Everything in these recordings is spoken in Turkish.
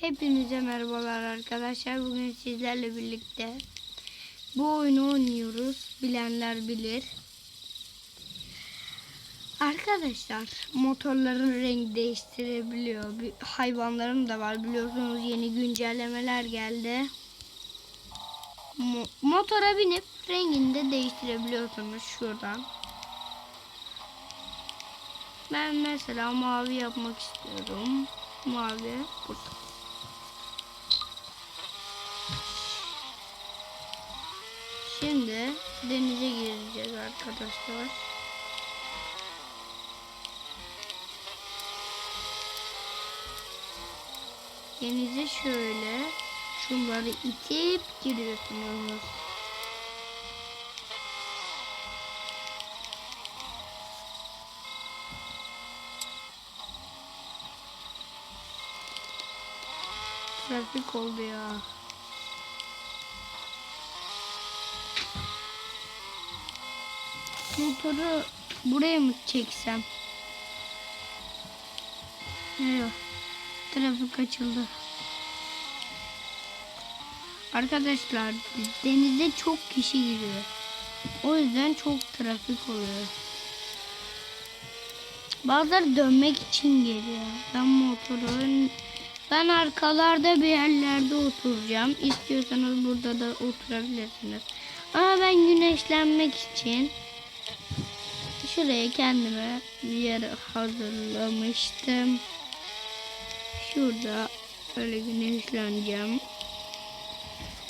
Hepinize merhabalar arkadaşlar. Bugün sizlerle birlikte bu oyunu oynuyoruz. Bilenler bilir. Arkadaşlar motorların rengi değiştirebiliyor. Bir hayvanlarım da var biliyorsunuz yeni güncellemeler geldi. Mo- motora binip rengini de değiştirebiliyorsunuz şuradan. Ben mesela mavi yapmak istiyorum. Mavi burada. Şimdi denize gireceğiz arkadaşlar. Denize şöyle şunları itip giriyorsunuz. Trafik oldu ya. Motoru buraya mı çeksem? Yok. Trafik açıldı. Arkadaşlar denize çok kişi giriyor. O yüzden çok trafik oluyor. Bazıları dönmek için geliyor. Ben motorun ben arkalarda bir yerlerde oturacağım. İstiyorsanız burada da oturabilirsiniz. Ama ben güneşlenmek için şuraya kendime bir yer hazırlamıştım. Şurada böyle güneşleneceğim.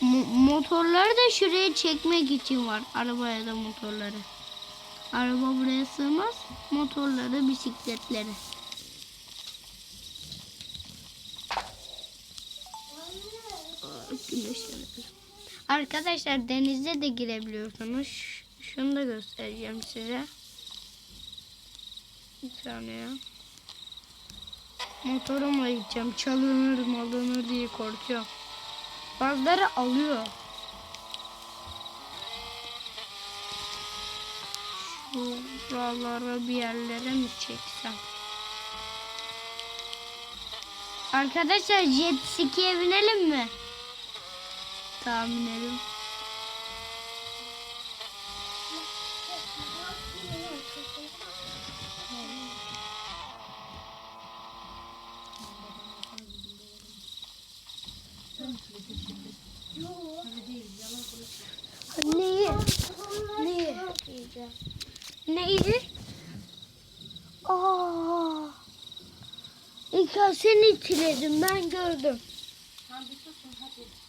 Mo- motorları da şuraya çekmek için var. Arabaya da motorları. Araba buraya sığmaz. Motorları, bisikletleri. Arkadaşlar denize de girebiliyorsunuz. Şunu da göstereceğim size. Bir saniye. Motorumla gideceğim. Çalınır malınır diye korkuyorum. Bazıları alıyor. Şuralara bir yerlere mi çeksem? Arkadaşlar jet ski'ye binelim mi? Tamam binelim. Neyi? Neyi? Neyi? Aa! İlkan seni itiledim ben gördüm.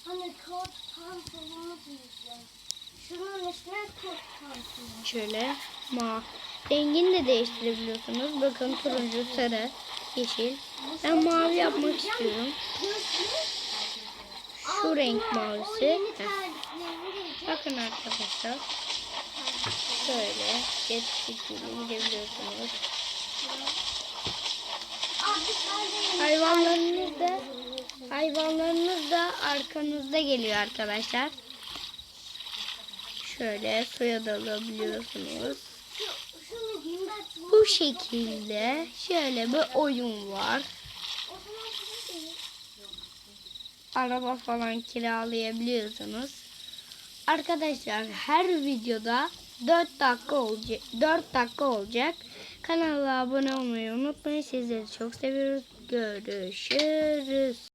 Hani kot pantolonu giyeceğim. Şunun üstüne kot pantolonu. Şöyle ma rengini de değiştirebiliyorsunuz. Bakın turuncu, sarı, yeşil. Ben mavi yapmak istiyorum. Şu renk mavisi. Heh. Bakın arkadaşlar. Şöyle ski'yle gidebiliyorsunuz. Hayvanlarınız da hayvanlarınız da arkanızda geliyor arkadaşlar. Şöyle suya dalabiliyorsunuz. Bu şekilde şöyle bir oyun var. O zaman şunu giyeyim. Araba falan kiralayabiliyorsunuz. Arkadaşlar her videoda 4 dakika olacak. 4 dakika olacak. Kanala abone olmayı unutmayın. Sizleri çok seviyoruz. Görüşürüz.